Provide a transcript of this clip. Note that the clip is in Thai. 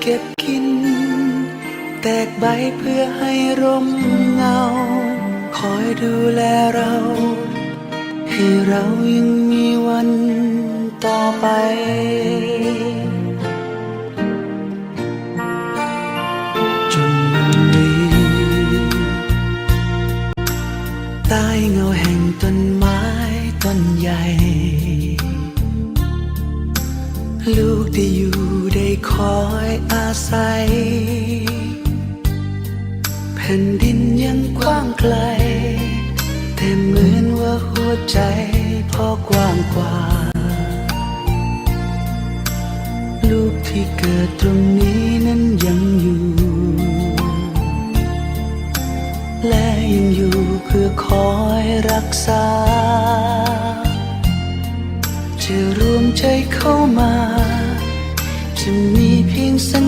เก็บกิน แตกใบเพื่อให้ร่มเงา คอยดูแลเรา ให้เรายังมีวันต่อไปจนวันนี้ใต้เงาแห่งต้นไม้ต้นใหญ่ ลูกได้อยู่ ศัย แผ่นดินยังกว้างไกล แต่เหมือนว่าหัวใจพ่อกว้างกว่า ลูกที่เกิดตรงนี้นั้นยังอยู่ และยังอยู่เพื่อคอยรักษา จะรวมใจเข้ามา จะมีเพียงสัญญาใน